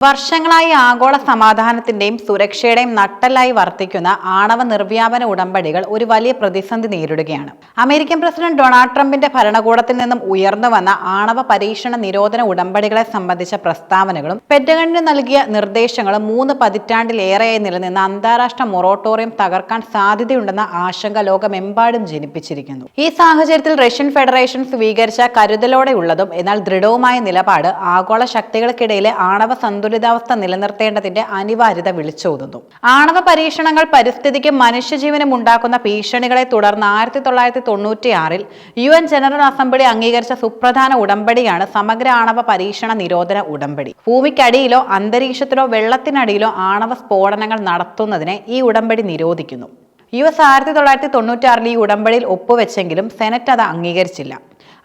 വർഷങ്ങളായി ആഗോള സമാധാനത്തിന്റെയും സുരക്ഷയുടെയും നട്ടലായി വർത്തിക്കുന്ന ആണവ നിർവ്യാപന ഉടമ്പടികൾ ഒരു വലിയ പ്രതിസന്ധി നേരിടുകയാണ്. അമേരിക്കൻ പ്രസിഡന്റ് ഡൊണാൾഡ് ട്രംപിന്റെ ഭരണകൂടത്തിൽ നിന്നും ഉയർന്നു വന്ന ആണവ പരീക്ഷണ നിരോധന ഉടമ്പടികളെ സംബന്ധിച്ച പ്രസ്താവനകളും പെറ്റഗണിന് നൽകിയ നിർദ്ദേശങ്ങളും മൂന്ന് പതിറ്റാണ്ടിലേറെയായി നിലനിന്ന അന്താരാഷ്ട്ര മൊറോട്ടോറിയം തകർക്കാൻ സാധ്യതയുണ്ടെന്ന ആശങ്ക ലോകമെമ്പാടും ജനിപ്പിച്ചിരിക്കുന്നു. ഈ സാഹചര്യത്തിൽ റഷ്യൻ ഫെഡറേഷൻ സ്വീകരിച്ച കരുതലോടെയുള്ളതും എന്നാൽ ദൃഢവുമായ നിലപാട് ആഗോള ശക്തികൾക്കിടയിലെ ആണവ സന്തുലിതാവസ്ഥ നിലനിർത്തേണ്ടതിന്റെ അനിവാര്യത വിളിച്ചോതുന്നു. ആണവ പരീക്ഷണങ്ങൾ പരിസ്ഥിതിക്കും മനുഷ്യജീവനും ഉണ്ടാക്കുന്ന ഭീഷണികളെ തുടർന്ന് ആയിരത്തി തൊള്ളായിരത്തി തൊണ്ണൂറ്റിയാറിൽ യു എൻ ജനറൽ അസംബ്ലി അംഗീകരിച്ച സുപ്രധാന ഉടമ്പടിയാണ് സമഗ്ര ആണവ പരീക്ഷണ നിരോധന ഉടമ്പടി. ഭൂമിക്കടിയിലോ അന്തരീക്ഷത്തിലോ വെള്ളത്തിനടിയിലോ ആണവ സ്ഫോടനങ്ങൾ നടത്തുന്നതിനെ ഈ ഉടമ്പടി നിരോധിക്കുന്നു. യു എസ് ആയിരത്തി തൊള്ളായിരത്തി തൊണ്ണൂറ്റാറിൽ ഈ ഉടമ്പടിയിൽ ഒപ്പുവെച്ചെങ്കിലും സെനറ്റ് അത് അംഗീകരിച്ചില്ല.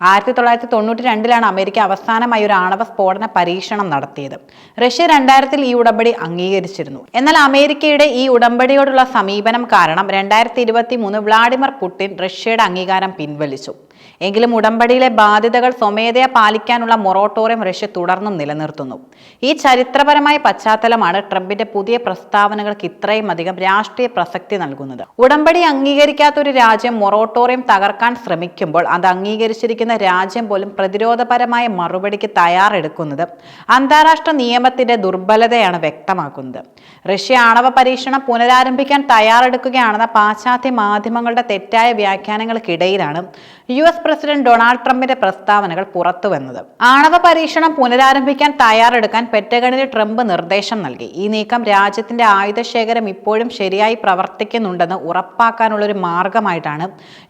ആയിരത്തി തൊള്ളായിരത്തി തൊണ്ണൂറ്റി രണ്ടിലാണ് അമേരിക്ക അവസാനമായി ഒരു ആണവ സ്ഫോടന പരീക്ഷണം നടത്തിയത്. റഷ്യ രണ്ടായിരത്തിൽ ഈ ഉടമ്പടി അംഗീകരിച്ചിരുന്നു. എന്നാൽ അമേരിക്കയുടെ ഈ ഉടമ്പടിയോടുള്ള സമീപനം കാരണം രണ്ടായിരത്തി ഇരുപത്തി മൂന്ന് വ്ളാഡിമിർ പുടിൻ റഷ്യയുടെ അംഗീകാരം പിൻവലിച്ചു. എങ്കിലും ഉടമ്പടിയിലെ ബാധ്യതകൾ സ്വമേധയാ പാലിക്കാനുള്ള മൊറോട്ടോറിയം റഷ്യ തുടർന്നും നിലനിർത്തുന്നു. ഈ ചരിത്രപരമായ പശ്ചാത്തലമാണ് ട്രംപിന്റെ പുതിയ പ്രസ്താവനകൾക്ക് ഇത്രയും അധികം രാഷ്ട്രീയ പ്രസക്തി നൽകുന്നത്. ഉടമ്പടി അംഗീകരിക്കാത്ത ഒരു രാജ്യം മൊറോട്ടോറിയം തകർക്കാൻ ശ്രമിക്കുമ്പോൾ അത് അംഗീകരിച്ചിരിക്കുന്ന രാജ്യം പോലും പ്രതിരോധപരമായ മറുപടിക്ക് തയ്യാറെടുക്കുന്നത് അന്താരാഷ്ട്ര നിയമത്തിന്റെ ദുർബലതയാണ് വ്യക്തമാക്കുന്നത്. റഷ്യ ആണവ പരീക്ഷണം പുനരാരംഭിക്കാൻ തയ്യാറെടുക്കുകയാണെന്ന പാശ്ചാത്യ മാധ്യമങ്ങളുടെ തെറ്റായ വ്യാഖ്യാനങ്ങൾക്കിടയിലാണ് യു എസ് പ്രസിഡന്റ് ഡൊണാൾഡ് ട്രംപിന്റെ പ്രസ്താവനകൾ പുറത്തുവന്നത്. ആണവ പരീക്ഷണം പുനരാരംഭിക്കാൻ തയ്യാറെടുക്കാൻ പെറ്റഗണിന് ട്രംപ് നിർദ്ദേശം നൽകി. ഈ നീക്കം രാജ്യത്തിന്റെ ആയുധശേഖരം ഇപ്പോഴും ശരിയായി പ്രവർത്തിക്കുന്നുണ്ടെന്ന് ഉറപ്പാക്കാനുള്ള ഒരു മാർഗമായിട്ടാണ്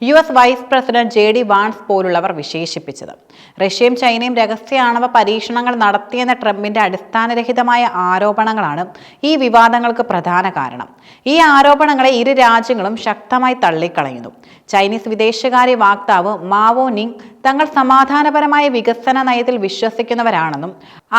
U S vice president J D Vance പോലുള്ളവർ വിശേഷിപ്പിച്ചത്. റഷ്യയും ചൈനയും രഹസ്യ ആണവ പരീക്ഷണങ്ങൾ നടത്തിയെന്ന ട്രംപിന്റെ അടിസ്ഥാനരഹിതമായ ആരോപണങ്ങളാണ് ഈ വിവാദങ്ങൾക്ക് പ്രധാന കാരണം. ഈ ആരോപണങ്ങളെ ഇരു രാജ്യങ്ങളും ശക്തമായി തള്ളിക്കളയുന്നു. ചൈനീസ് വിദേശകാര്യ വാക്താവ് മാവോ നിങ് തങ്ങൾ സമാധാനപരമായ വികസന നയത്തിൽ വിശ്വസിക്കുന്നവരാണെന്നും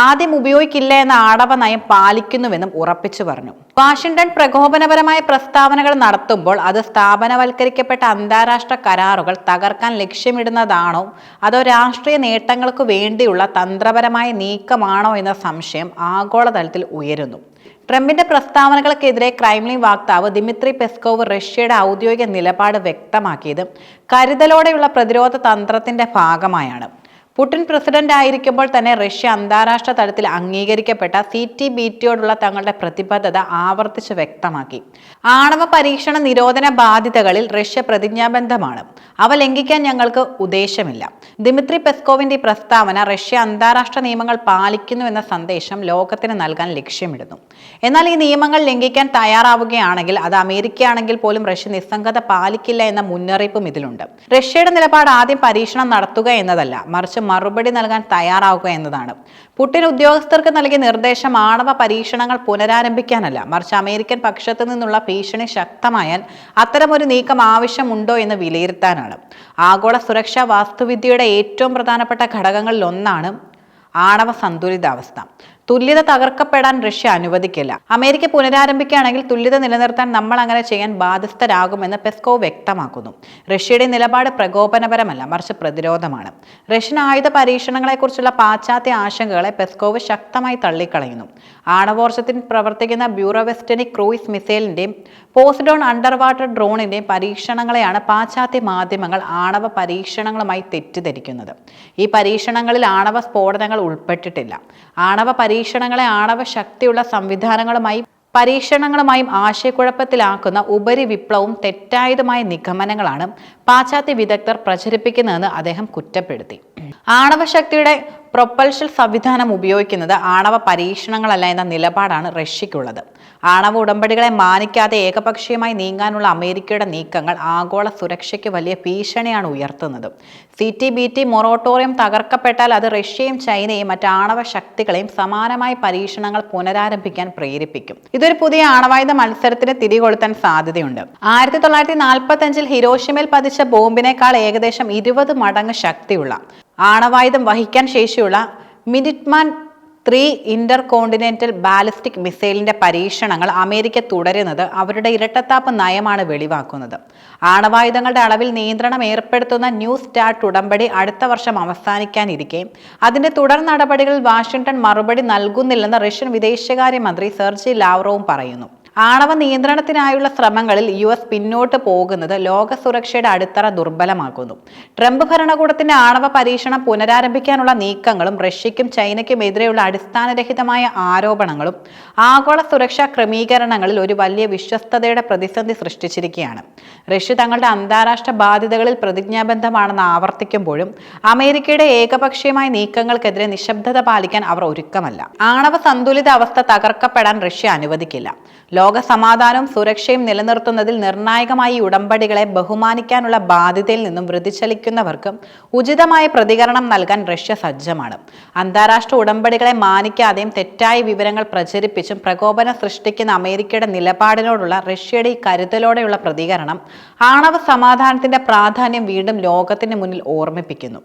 ആദ്യം ഉപയോഗിക്കില്ല എന്ന ആടവ നയം പാലിക്കുന്നുവെന്നും ഉറപ്പിച്ചു പറഞ്ഞു. വാഷിംഗ്ടൺ പ്രകോപനപരമായ പ്രസ്താവനകൾ നടത്തുമ്പോൾ അത് സ്ഥാപനവൽക്കരിക്കപ്പെട്ട അന്താരാഷ്ട്ര കരാറുകൾ തകർക്കാൻ ലക്ഷ്യമിടുന്നതാണോ അതോ രാഷ്ട്രീയ നേട്ടങ്ങൾക്ക് വേണ്ടിയുള്ള തന്ത്രപരമായ നീക്കമാണോ എന്ന സംശയം ആഗോളതലത്തിൽ ഉയരുന്നു. ട്രംപിന്റെ പ്രസ്താവനകൾക്കെതിരെ ക്രൈംലിൻ വാക്താവ് ദിമിത്രി പെസ്കോവ് റഷ്യയുടെ ഔദ്യോഗിക നിലപാട് വ്യക്തമാക്കിയത് കരുതലോടെയുള്ള പ്രതിരോധ തന്ത്രത്തിന്റെ ഭാഗമായാണ്. പുടിൻ പ്രസിഡന്റ് ആയിരിക്കുമ്പോൾ തന്നെ റഷ്യ അന്താരാഷ്ട്ര തലത്തിൽ അംഗീകരിക്കപ്പെട്ട സി ടി ബി ടിയോടുള്ള തങ്ങളുടെ പ്രതിബദ്ധത ആവർത്തിച്ച് വ്യക്തമാക്കി. ആണവ പരീക്ഷണ നിരോധന ബാധ്യതകളിൽ റഷ്യ പ്രതിജ്ഞാബദ്ധമാണ്. അവ ലംഘിക്കാൻ ഞങ്ങൾക്ക് ഉദ്ദേശമില്ല. ദിമിത്രി പെസ്കോവിന്റെ പ്രസ്താവന റഷ്യ അന്താരാഷ്ട്ര നിയമങ്ങൾ പാലിക്കുന്നു എന്ന സന്ദേശം ലോകത്തിന് നൽകാൻ ലക്ഷ്യമിടുന്നു. എന്നാൽ ഈ നിയമങ്ങൾ ലംഘിക്കാൻ തയ്യാറാവുകയാണെങ്കിൽ അത് അമേരിക്കയാണെങ്കിൽ പോലും റഷ്യ നിസ്സംഗത പാലിക്കില്ല എന്ന മുന്നറിയിപ്പും ഇതിലുണ്ട്. റഷ്യയുടെ നിലപാട് ആദ്യം പരീക്ഷണം നടത്തുക എന്നതല്ല മറിച്ച് മറുപടി നൽകാൻ തയ്യാറാവുക എന്നതാണ്. പുടിൻ ഉദ്യോഗസ്ഥർക്ക് നൽകിയ നിർദ്ദേശം ആണവ പരീക്ഷണങ്ങൾ പുനരാരംഭിക്കാനല്ല. മറിച്ച് അമേരിക്കൻ പക്ഷത്തു നിന്നുള്ള ഭീഷണി ശക്തമായാൽ അത്തരമൊരു നീക്കം ആവശ്യമുണ്ടോ എന്ന് വിലയിരുത്താനാണ്. ആഗോള സുരക്ഷാ വാസ്തുവിദ്യയുടെ ഏറ്റവും പ്രധാനപ്പെട്ട ഘടകങ്ങളിൽ ഒന്നാണ് ആണവ സന്തുലിതാവസ്ഥ. തുല്യത തകർക്കപ്പെടാൻ റഷ്യ അനുവദിക്കില്ല. അമേരിക്ക പുനരാരംഭിക്കുകയാണെങ്കിൽ തുല്യത നിലനിർത്താൻ നമ്മൾ അങ്ങനെ ചെയ്യാൻ ബാധ്യസ്ഥരാകുമെന്ന് പെസ്കോവ് വ്യക്തമാക്കുന്നു. റഷ്യയുടെ നിലപാട് പ്രകോപനപരമല്ല മറിച്ച് പ്രതിരോധമാണ്. റഷ്യൻ ആയുധ പരീക്ഷണങ്ങളെക്കുറിച്ചുള്ള പാശ്ചാത്യ ആശങ്കകളെ പെസ്കോവ് ശക്തമായി തള്ളിക്കളയുന്നു. ആണവോർജത്തിൽ പ്രവർത്തിക്കുന്ന ബ്യൂറോവെസ്റ്റനിക് ക്രൂയിസ് മിസൈലിന്റെയും പോസ്ഡോൺ അണ്ടർ വാട്ടർ ഡ്രോണിന്റെയും പരീക്ഷണങ്ങളെയാണ് പാശ്ചാത്യ മാധ്യമങ്ങൾ ആണവ പരീക്ഷണങ്ങളുമായി തെറ്റിദ്ധരിക്കുന്നത്. ഈ പരീക്ഷണങ്ങളിൽ ആണവ സ്ഫോടനങ്ങൾ ഉൾപ്പെട്ടിട്ടില്ല. ആണവ പരീക്ഷണങ്ങളെ ആണവ ശക്തിയുള്ള സംവിധാനങ്ങളുമായി പരീക്ഷണങ്ങളുമായും ആശയക്കുഴപ്പത്തിലാക്കുന്ന ഉപരിവിപ്ലവവും തെറ്റായതുമായ നിഗമനങ്ങളാണ് പാശ്ചാത്യ വിദഗ്ധർ പ്രചരിപ്പിക്കുന്നതെന്ന് അദ്ദേഹം കുറ്റപ്പെടുത്തി. ആണവശക്തിയുടെ പ്രൊപ്പൽഷൽ സംവിധാനം ഉപയോഗിക്കുന്നത് ആണവ പരീക്ഷണങ്ങളല്ല എന്ന നിലപാടാണ് റഷ്യയ്ക്കുള്ളത് ആണവ ഉടമ്പടികളെ മാനിക്കാതെ ഏകപക്ഷീയമായി നീങ്ങാനുള്ള അമേരിക്കയുടെ നീക്കങ്ങൾ ആഗോള സുരക്ഷയ്ക്ക് വലിയ ഭീഷണിയാണ് ഉയർത്തുന്നത്. C T B T moratorium തകർക്കപ്പെട്ടാൽ അത് റഷ്യയും ചൈനയും മറ്റ് ആണവ ശക്തികളെയും സമാനമായ പരീക്ഷണങ്ങൾ പുനരാരംഭിക്കാൻ പ്രേരിപ്പിക്കും. ഇതൊരു പുതിയ ആണവായുധ മത്സരത്തിന് തിരികൊളുത്താൻ സാധ്യതയുണ്ട്. ആയിരത്തി തൊള്ളായിരത്തി നാൽപ്പത്തി അഞ്ചിൽ ഹിരോഷിമയിൽ പതിച്ച ബോംബിനേക്കാൾ ഏകദേശം ഇരുപത് മടങ്ങ് ശക്തിയുള്ള ആണവായുധം വഹിക്കാൻ ശേഷിയുള്ള Minuteman three intercontinental ballistic മിസൈലിന്റെ പരീക്ഷണങ്ങൾ അമേരിക്ക തുടരുന്നത് അവരുടെ ഇരട്ടത്താപ്പ് നയമാണ് വെളിവാക്കുന്നത്. ആണവായുധങ്ങളുടെ അളവിൽ നിയന്ത്രണം ഏർപ്പെടുത്തുന്ന ന്യൂ സ്റ്റാർട്ട് ഉടമ്പടി അടുത്ത വർഷം അവസാനിക്കാനിരിക്കെ. അതിന്റെ തുടർ നടപടികളിൽ വാഷിംഗ്ടൺ മറുപടി നൽകുന്നില്ലെന്ന് റഷ്യൻ വിദേശകാര്യമന്ത്രി സെർജി ലാവ്റോവും പറയുന്നു. ആണവ നിയന്ത്രണത്തിനായുള്ള ശ്രമങ്ങളിൽ യു എസ് പിന്നോട്ട് പോകുന്നത് ലോക സുരക്ഷയുടെ അടിത്തറ ദുർബലമാക്കുന്നു. ട്രംപ് ഭരണകൂടത്തിന്റെ ആണവ പരീക്ഷണം പുനരാരംഭിക്കാനുള്ള നീക്കങ്ങളും റഷ്യയ്ക്കും ചൈനയ്ക്കും എതിരെയുള്ള അടിസ്ഥാനരഹിതമായ ആരോപണങ്ങളും ആഗോള സുരക്ഷാ ക്രമീകരണങ്ങളിൽ ഒരു വലിയ വിശ്വസ്തതയുടെ പ്രതിസന്ധി സൃഷ്ടിച്ചിരിക്കുകയാണ്. റഷ്യ തങ്ങളുടെ അന്താരാഷ്ട്ര ബാധ്യതകളിൽ പ്രതിജ്ഞാബദ്ധമാണെന്ന് ആവർത്തിക്കുമ്പോഴും അമേരിക്കയുടെ ഏകപക്ഷീയമായ നീക്കങ്ങൾക്കെതിരെ നിശബ്ദത പാലിക്കാൻ അവർ ഒരുക്കമല്ല. ആണവ സന്തുലിതാവസ്ഥ തകർക്കപ്പെടാൻ റഷ്യ അനുവദിക്കില്ല. ലോക സമാധാനവും സുരക്ഷയും നിലനിർത്തുന്നതിൽ നിർണായകമായി ഉടമ്പടികളെ ബഹുമാനിക്കാനുള്ള ബാധ്യതയിൽ നിന്നും വൃതിചലിക്കുന്നവർക്ക് ഉചിതമായ പ്രതികരണം നൽകാൻ റഷ്യ സജ്ജമാണ്. അന്താരാഷ്ട്ര ഉടമ്പടികളെ മാനിക്കാതെയും തെറ്റായ വിവരങ്ങൾ പ്രചരിപ്പിച്ചും പ്രകോപനം സൃഷ്ടിക്കുന്ന അമേരിക്കയുടെ നിലപാടിനോടുള്ള റഷ്യയുടെ ഈ കരുതലോടെയുള്ള പ്രതികരണം ആണവ സമാധാനത്തിന്റെ പ്രാധാന്യം വീണ്ടും ലോകത്തിന് മുന്നിൽ ഓർമ്മിപ്പിക്കുന്നു.